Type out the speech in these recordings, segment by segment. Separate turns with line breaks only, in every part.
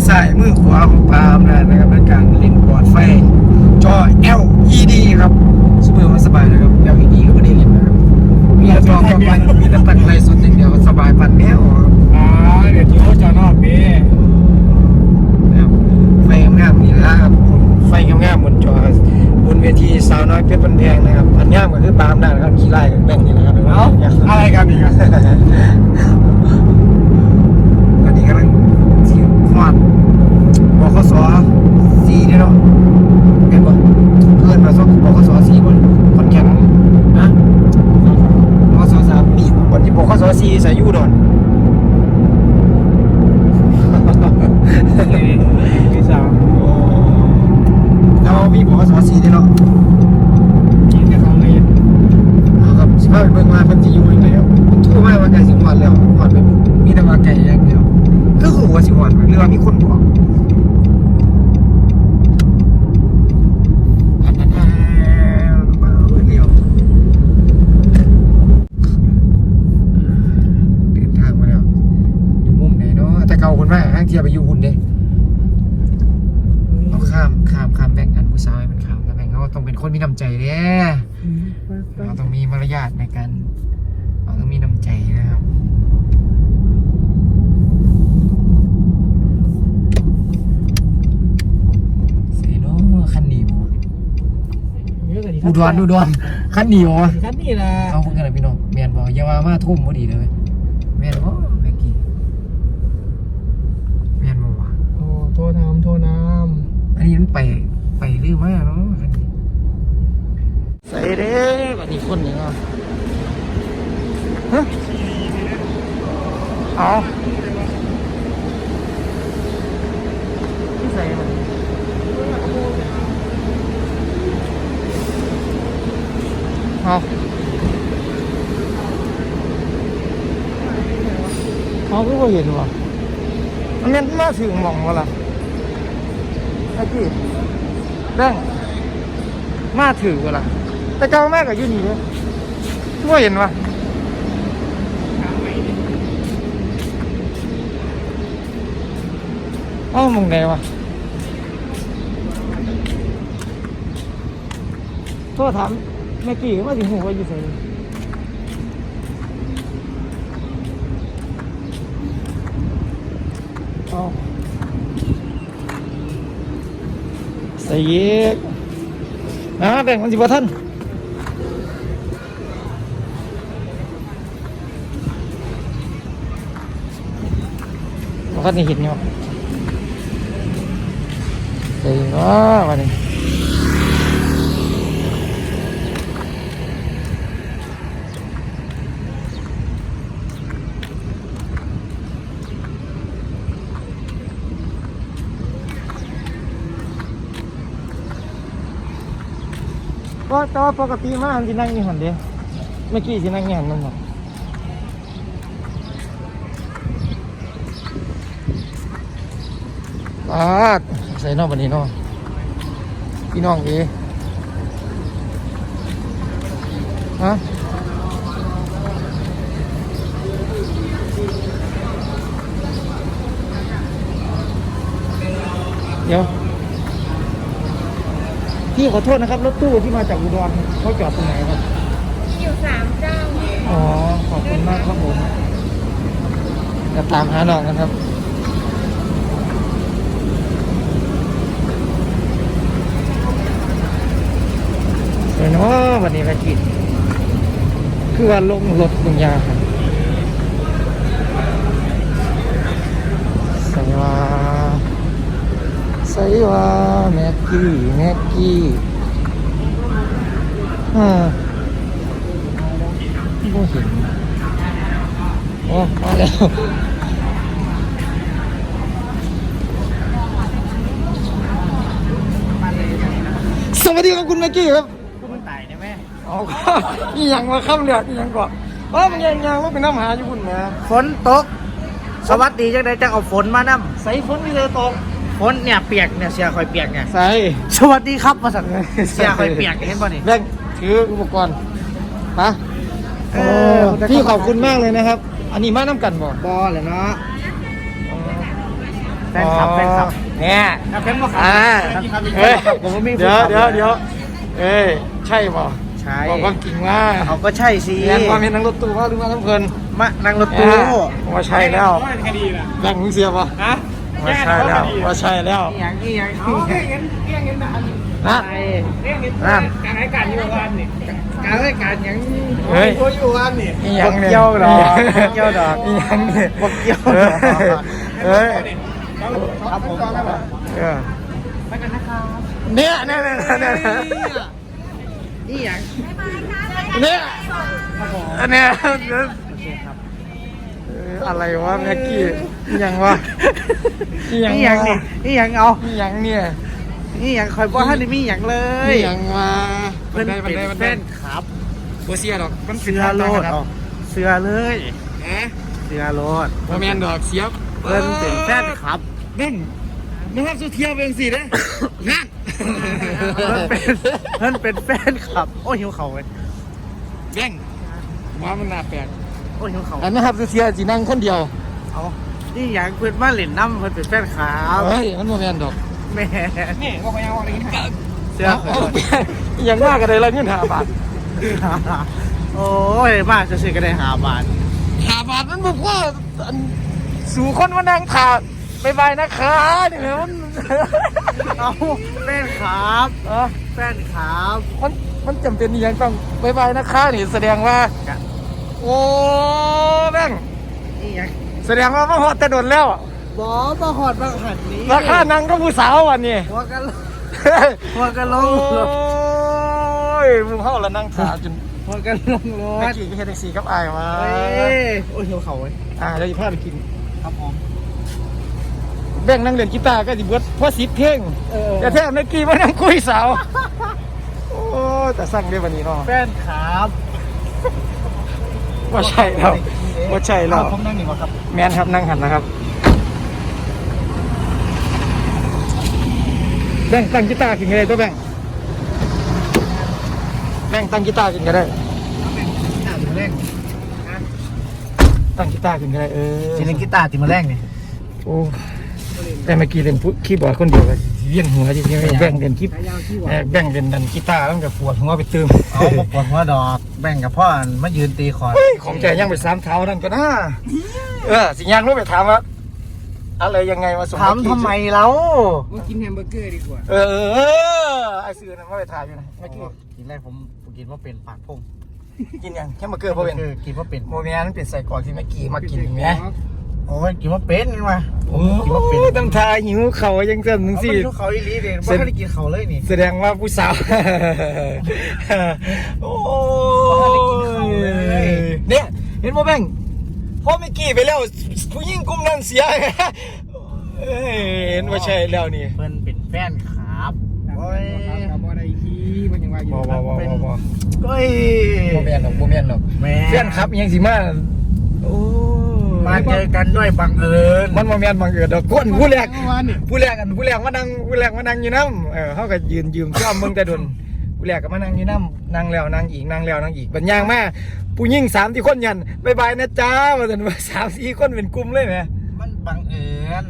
อ
ซ้ายมือขวาของปาล์มนะครับในการเล่นบอร์ดไฟ จอ LED ครับซูเปอร์มันสบายนะครับ LED ก็ไม่ได้เล่นนะครับมีแต่จอก็ไปมีแต่ตั้งไรสุดอย่างเดียวสบายปันแนวครับ
อ่าเดี๋ยวโยจะนอกพี่
นะครับไฟงามๆนี่นะครับไฟงามๆบนจอบนเวทีสาวน้อยเพชรบันแพงนะครับพันงามก็คือปาล์มนั่นนะครับขี่ไล่กันแบ่งนี่นะครับ
เอ้าอะไรกันอีกอะ
อันนี้กำลังสีห อดบขสสีเนี่ยเนาะเห็นปะเพื่อนมาส่งบขสสีบนคอนแก่นนะบขสสามมีบนที่บขสสีใส่ยูดอน
พี่สาว
แล้วมีบขสสีเนี่ยเนาะ
กินกับเขาเลย
เอาครับสิพาไปเบิ่งมาเพิ่นสิอยู่ยังไงครับทั่วมาว่าไก่สิหอดแล้วหอดไปบุมีแต่ว่าไก่อย่างเดียว ก็คือว่าสิหอดหรือว่ามีคนบอกอันนั้นอ่ามาเร็วเดินทางมาแล้วอยู่มุมไหนเนาะแต่เก่าคนมากห้างเทียบไปอยู่หุ่นเด้เอาข้ามข้ามข้ามแบ่งกันผู้สาวให้มันข้ามแล้วแบ่งเขาต้องเป็นคนมีน้ำใจเด้เราต้องมีมารยาทในการเราต้องมีน้ำใจนะครับเซโนคันหนีบ่ อุดรอุดรคันหนีบ่
คันนี้ล่ะ
เอาเพิ่งกันนะพี่น้องแมนบอกอย่าว่ามาทุ่มพอดีเลยแมนบอกแม็กกี้แมนบอกว่า
โอ้โทษน้ำโทษน้
อันนี้มันไปไปเรื่อยมากเนาะคันนี้ใส่เด้บัดนี้คนนี่เนาะฮะเอาที่ใส่บัดนี้เอา เอาก็บ่เห็นว่ะมันแม่นมาถึงหมองวะล่ะไอ้ที่แบงมาถือกันล่ะแต่เจ้าแม่กับยูนี่เลยช่วยเห็นวะเอ้ามองไหนวะโทษถามแม่กี่ว่าถึงหัวอยู่ใส่ เอาใส่เยกนะแบ่งมันสิบ่ท่านบ่ท่านนี่เห็นอยู่ใส่ว่าวันนี้ แต่ว่าปกติมาอันสินั่งนี่หันเด้เมื่อกี้สินั่งนี่หันนั่นหรอปาดใส่นอกบันนี้นอกพี่น้องเอฮะเดี๋ยว พี่ขอโทษนะครับรถตู้ที่มาจากอุดรเขาจอดตรงไหนครับ
มีอยู่สามเจ้า
อ๋อขอบคุณมากครับผมจะตามหาน้องกันครับเดี๋ยวเนาะวันนี้ไปกินคือว่าลงรถลงยาครับใส่ว่า ใส่ว่าแม็กกี้แม็กกี้อ่าบ่เห็นโอ้มาแล้วสวัสดีครับคุณแม็กกี้ครับ
คุณตายได้ไหม
เอาก็อีหยังมาค่ำเดือดยังก่อนว่ามันยังยังว่าเป็นน้ำหาอยู่คุณนะ
ฝนตก
สวัสดีจังไดจังเอาฝนมานํใส่ฝนมีเลยตก ฝนเนี่ยเปียกเนี่ยเสียคอยเปียกเนี่ย
ใส่
สวัสดีครับมาสั่งเสียคอยเปียกเห็นป่ะนี่
แบงค์ถืออุปกรณ์ฮะ
เอ
โอ้
อ
พี่ขอบคุณมากเลยนะครับ อันนี้มาน้ำกันบ่
บอเลยเนาะแฟนคลับแฟนคลับ
เนี่ย
แฟนคลับ
อ่า
เฮ้
เฮ้
ย
ย
ผมก็มี
เดี๋ยวเดี๋ยวเดี๋ยวเอ้ยใช่บ่
ใช่
บอกความจริงว่า
เขาก็ใช่สิ
เรียนความเห็นนั่งรถตู้ว่าหรือว่าน้ำเพลิน
มานั่งรถตู้
ว่าใช่แล้วแบ่งมึงเสียป่ะ
ฮะ
ว่าใช่แล้วว่าใช่แล้ว
อย่างนี้อย่างนี้
นะ
นั่น
การให้การอยู่วันนี่
การรายการอย่าง
เฮ้ย
ตัวอยู่วันนี่
อีหยังเนี่ย
เกี่ยวดอกเกี่ยวดอก
อีหยังเนี่ย
บ่เกี่ยวดอก
เฮ้ย
ครับผม
เออเนี่ยเนี่ยเนี่ยเนี่ยเนี่ย
นี่อย่าง
เนี่ยอันเนี้ยเอออะไรวะแม็กกี้อีหยังวะอีหยัง
นี่อย่างนี่นี่อย่างเอา
อีหยังเนี่ย
นี่อย่างคอยบ่ท่านนี่มีอย่างเล
อี
ย
หยังวะ
เพิ่น
ได้
เป็น
ได้มัน
แฟ
ได้
นครับ
บัเสียดอกมัน
เสือโลดเอาเสือเลย
เอ๊ะ
เสือโลด
บ่แมนดอกเสียบ
เพิ่นเป็นแฟนครับ
เด่นมึงครับสุเทียบเองสิเด้นั่น
เพิ่นเป็นเพิ่นเป็นแฟนครับ โอ้ยหิวเข่าเลย
แบ่งว่ามันน่าแปลก
โอ้ยหิวเข่า
อันนะครับสุเทียสินั่งคนเดียว
เอานี่อย่างเพิ่นมาเล่นน้ำเพิ่นเป็นแฟนครับ
เฮ้ยมันบ่แมนดอก
แม่
นี่ว่าไปเอาอะไรกัน
เสือ
เอาอย่างมากกันเลยละเงินหาบาท
โอ้ยมากจะซื้อก็ได้หาบาท
หาบาทมันบอกว่าอันสู่คนมานั่งขาดบายบายนะคะนี่แหละมัน
เอาแฟนครับ
เออ
แฟนครับ
มันมันจำเป็นอหย่างต้องบายบายนะคะนี่แสดงว่า โอ้แม่ง
นี่อย่าง
แสดงว่ามาหอดแต่โดนแล้ว
บอมาหอดมาหัดนี้
ราคานั่งก็ผู้สาววันนี้
หัวกันหัวกันล
โอ้
งรถ
ยมึงเข้าแล้วนั่งขาจน
หัวกันลงร
เมื่อ
ถ
กี้เฮ็ดแท็กซี่กับอายมา
เอ้ยโอ้ยหิวเข่าเลย
อ่าเดี๋ยวจะพาไปกิน
ครับผม
แบ่งนั่งเล่นกีตาร์ก็สิเบิดเพราะสิบเพลง
เออ
แต่แท้เมื่อกี้มานั่งคุยสาว โอ้แต่สั่งได้วันนี้เนาะ
แฟนครับ
ว่าใช่แล้วว่าใช่แล้ว
ผมนั่งนี่มาครับ
แมนครับนั่งหันนะครับแบ่งตั้งกีตาร์กินก็ได้ตัวแบ่งแบ่งตั้งกีตาร์กินก็ได้
อ่านมาแรก
ตั้งกีตาร์กินก็ได้เออ
สิเล่นกีตาร์ติมาแรกนี่
โอ้แต่เมื่อกี้เล่นผู้คีย์บอร์ดคนเดียวก็ เวียนหัวจริงๆแบ่งเล่นคีย์เอ่อแบ่งเล่นดันกีตาร์แล้วมันก็ปวดหัวไปเติม
เอามาปวดหัวดอกแบ่งกับพ่อมายืนตีคอร์ด
เฮ้ยของใจยังไปสามเท้านั่นก็น่าเออสิยังรู้ไปถามว่าอะไรยังไงมาส่ง
ถามทำไมเรา
มากินแฮมเบอร์เกอร์ดีกว่า เออเออเออไอซื้อนะมาไปถ่ายอยู่นะเมื่อกี้
กินแรกผมผมกินว่าเป็นปากพง
กินยังแฮมเบอร์เกอร์เพราะเป็น
คือกินว่าเป็น
โมเมนต์มันเป็นใส่กรอกที่เมื่อกี้มากินไหม
โอ้ยกินว่าเป็นนี่มา
โอ้
กินว่าเป็น
ตั้งทาหิวเข่ายังเส้นนึง
เอา
สิ
ไปลูกเขาอีหลีเด่นว่าได้กินเขาเลยนี่
แสดงว่าผู้สาว โอ้ยเนี่ยเห็นโมแบงพอเมื่อกี้ไปแล้วผู้หญิงกลุ่มนั้นเสียเอ้ยเห็นว่าใช่แล้วนี่
เพิ่นเป็นแฟนครับโอ้ย
บ่ได้ขี้มันยังว่าอยู่บ่บ่บ่บ่บ่
โอ้ย
บ่แม่นหรอกบ่แม่นหรอก
แม่
เพื่อนครับยังสิมาโอ้
มาเจอกันด้วยบังเอิญ
มันบ่แม่นบังเอิญดอกคนผู้แรกผู้แรกอันผู้แรกมานั่งผู้แรกมานั่งอยู่นํเออเฮาก็ยืนยืมซ่อมเบิ่งแต่ดนผู้แรกก็มานั่งอยู่นํนั่งแล้วนั่งอีกนั่งแล้วนั่งอีกบัดย่างมาผู้หญิง3ที่คนยันบ๊ายบายนะจ้าว่าซั่นว่า3 4คนเป็นกลุ่มเลยแหม
มันบังเอิญ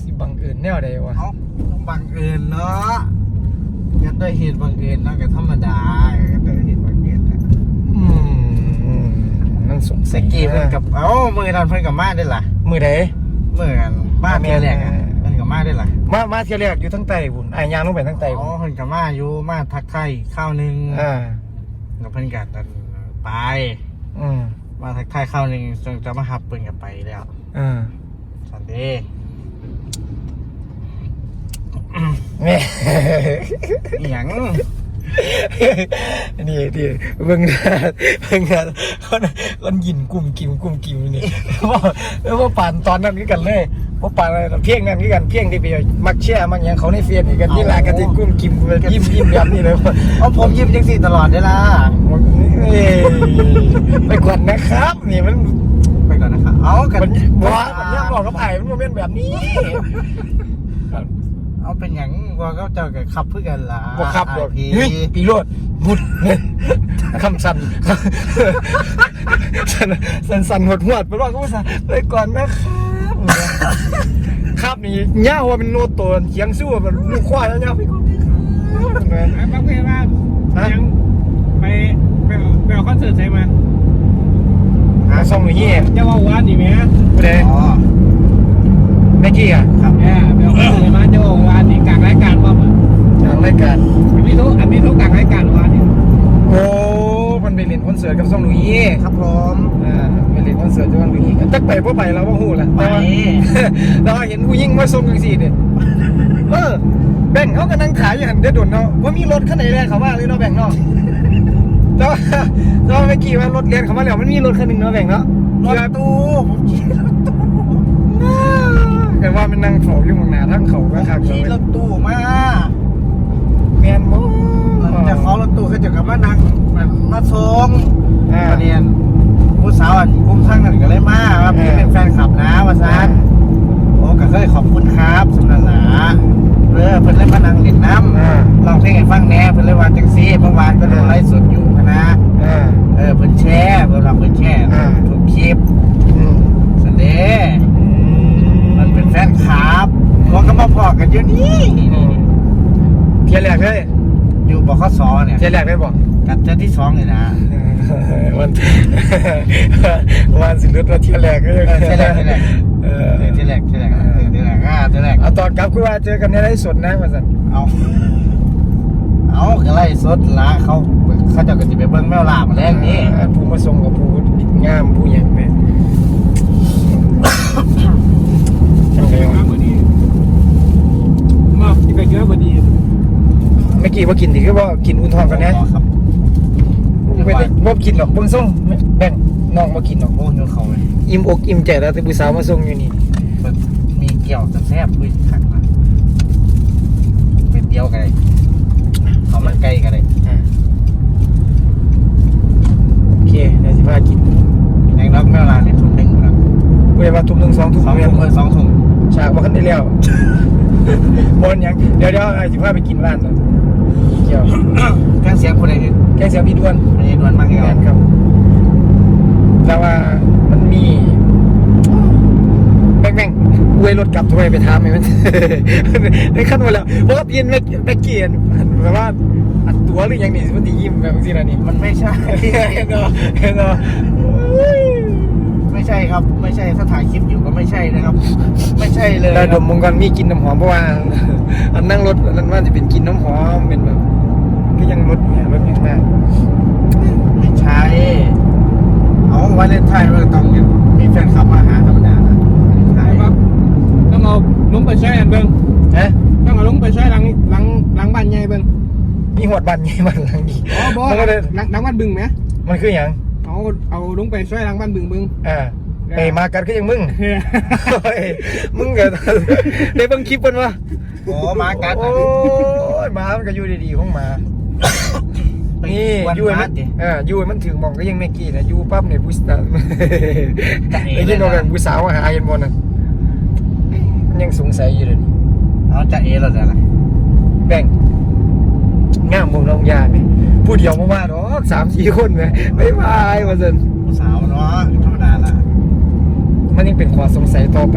สิบังเอิญแนวใดวะ
เอ้าต้องบังเอิญเนาะกันด้วยเหตุบังเอิญเนาะก็ธรรมดากันด้วยเหตุบังเอิญนะ
อืม นั่นสง
ส
สัย
กีเพิ่นกับเอ้ามือนั้นเพิ่นกับมาได้ล่ะ
มือใด
มือกันมาเมียแรกอะเพิ่นกับมาได้ล่ะ
มามาเที่ยวแรกอยู่ทั้งใต้พุ่นอ้ายย่างลงไปทั้งใต้
อ๋อ
พุ่น
เพิ่นกับมาอยู่มาทักไทายข้าวหนึง
อ่า
แล้วเพิ่นกับไป
อืม
มาทักทายข้าวหนึงจนจะมาหับเพิ่นกับไปแล้ว
อ่า
สันเดย์
แม่
อีหยัง
นี่ดิเบิ่งหน้าเบิ่งหน้าคนคนยินกลุ่มกิมกลุ่มกิมนี่ว่าแล้วว่าป่านตอนนั้นคือกันเลยว่าป่านอะไรเพียงนั้นคือกันเพียงที่ไปมักแช่มักหยังเขาในเฟซนี่กันนี่แหละกันที่กลุ่มกิมยิ้มยิ้มแบบนี้เลย
เอาผมยิ้มจังสี่ตลอดเวลา
เอ้ยไปกวนนะครับ นี่มัน
ไปก่อนนะครับเอากัน
มันบอกว่ามันยังบอกกับไผ่มันบ่เป็นแบบนี้
เอาเป็นหยังว่าเขาเจ้ากับขับเพื่อกันล่ะ
บ่ครับดอก
พี่
เฮ้ยปีโรดหุดคำสั่นสั่นสั่นสั่นหดหวดไปว่าก็ว่าไปก่อนนะครับครับนี่เง่าว่าเป็นโนโตนเขียงสู้ว่าเป็นลูกควายแล้วเง่าไปก่อน
ไอ้ปักเพื่อนว่า
ฮะ
ยังไปไปเอาไปเอาคอนเสิร์ตใช่ไหม
หาซ่องหรือยี่
จะว่าวันนี่ไหม
ไม่ได้
อ๋อ
แม่กี้อะ
ครับ
เออไปเอาคอนเสิร์ตใช่ไหมจะว่าวันนี่กลางรายการว่ามัน
ทางรายการ
อันนี้ทุกอันนี้ทุกกลางรายการวันนี่
โอ้มันไปเล่นคอนเสิร์ตกับซ่องหลุยส์
ครับผม
อ่าไปเล่นคอนเสิร์ตกับซ่องหลุยส์ตักไปเพราะไปเราว่าหู้แหละ
ไป
แต่ว่าเราเห็นผู้ยิ่งมาส่งกันสิเนี่ยเออแบ่งเขาก็นั่งขายอยู่หันเดือดดนเนาะว่ามีรถคันไหนแรงเขาว่าเลยเนาะแบ่งเนาะแต่ว่าแต่ว่าเมื่อกี้ว่ารถเรียนเขามาแล้วมันมีรถคันหนึ่งเนาะแบ่งเนาะ
รถตู้ผมขี่รถตู้
แต่ว่ามันนั่งเขาอยู่เมืองหนาทั้งเขาก็คักเล
ขี่
ย
รถตู้มา
แมนบ่
จะขอรถตู้เขาจะกลับมานั่งมาส่ง
อ่า
ประเด็นผู้สาวอะกุ้มทั้งนั้นก็เลยมาว่าพี่เป็นแฟนคลับนะว่าซานโอ้ก็เคยขอบคุณครับสำนักหนาเออเพิ่นเลยมานั่งเล่นน้ำลองเพลงให้ฟังแหน่เพิ่นเลยว่าจังซี่เมื่อวานก็โดนไลฟ์สดอยู่นะ
อ่า
เออเพิ่นแชร์เพิ่นรับเพิ่นแชร์
อ่า
ทุกคลิป
อืม
สันเดมันเป็นแฟนคลั บพวกก็มาพอกันอยู่นี่นี่นี่นี่
เทียแรกเลย
อยู่บขสเนี่ย
เทียแรกได้บ่
กันเจอที่สองเลยนะ
วันวันสิรุดว่าเทียแรกก็ยัง
เออเที่ยแรกเที่ยแรก
เออ
ที่แรกที่แรกที่แรกอ่าที่แรก
เอาตอนกลับคือว่าเจอกันในไลฟ์สดนะมาสั่น
เอาเอาก็ไล่สดละเขาเขาเจะก็จะไปเบิ้งแมวลามาแรงนี่
อ่าผู้มาส่งกับผู้งามผู้หยังแม่จัง เลย
มาพอดีมาที่ไปเยอะพอดี
เมื่อกี้ว่ากินดีคือว่ากินอุ่นทองกันนะ
ครับ
ไม่ได้ว่ากินหรอกเบิ่งส่งแบ่งน้องมากินหรอก
โอ้ยเขาเลย
อิ่มอกอิ่มใจแล้วแต่ผู้สาวมาส่งอยู่นี่
มันมีเกี่ยวแต่แซ่บด้วยขังละเป็นเดียวกันเลยเขามันไกลกันเลย
อ่าโอเคเดี๋ยวสิพากิน
ในรักแมวลาเนี่ยทุ่มหนึ่งครับ
เว้ยว่าทุ่มหนึ่งสองทุ่ม
สอง
แม่
ทุ่มเออสองทุ่ม
ฉากว่าขึ้นได้แล้ว บนหยังเดี๋ยวเดี๋ยวไอ้สิพาไปกินร้านน่ะเกี่ยว
เครื่องเสียงคนใดเห็น
แกงเสียงพี่ด้วน
ไม่ได้ดวนมาก
งา
แค่
นครับแต่ว่ามันมีแม่งแม่งอวยรถกลับทำไมไปทำไมมันในขั้นมาแล้วเพราะว่าเพียนแม่แม่เกียนแบบว่าอัดตัวหรือยังนี่มันดียิ้มแบบนี้นะนี่
มันไม่ใช่
เห็นเนาะเห็นเนาะ
ไม่ ใช่ครับ ไม่ใช่ถ้าถ่ายคลิปอยู่ก็ไม่ใช่นะครับ ไม่ใช่เลย
แต่ดมมึงก่อนมีกลินน้ำหอมเพราะว่า อันนั่งรถอันนั้นว่าจะเป็นกลินน้ำหอมเป็นแบบก็ยังรถเนี่ยรถยังมาก
ไม่ใช่เอาวาเลนไทน์มันก็ต้องมีแฟนคลับมาหาธรรมดานะไม่ใช่
ครับต้องเอาลุงไปช่วยอันเบิ้ง
ฮะ
ต้องเอาลุงไปช่วยหลังหลังหลังบ้านใหญ่เบิ้ง
มีหวดบันไงมันหลังอีก
อ๋อบอ
มันก็เลย
หลังหลังบ้านบึงไหม
มันคืออย่าง
เอาเอาลุงไปช่วยหลังบ้านบึงบึง
อ่าไอ้มากันก็ยังมึงเฮ้ยมึงก็ได้เบิ่งคลิปเพิ่นวะ
โอ้มากัด
โอ้ยหมามันก็อยู่ดีๆของหมานี่
วัน
อยู่ให้
มา
มัน
ดิ
เอออยู่ให้มันถึงหมองก็ยังไม่กี่นะอยู่ปั๊บเนี่ยผู้สาว
จะเอ๋
ไอ้ที่โนกันผู้สาวมาหาเห็นบ่น่ะมันยังสงสัยอยู่เลยนี่
เอาจะเอเราจะอะไร
แบ่งงามวงน้องยาเนี่ย ผู้เดียวมาว่าดอกสามสี่คนไหมบ๊ายบายว่าซั่น
ผู้สาวเนาะธรรมดาละ
มันยังเป็นความสงสัยต่อไป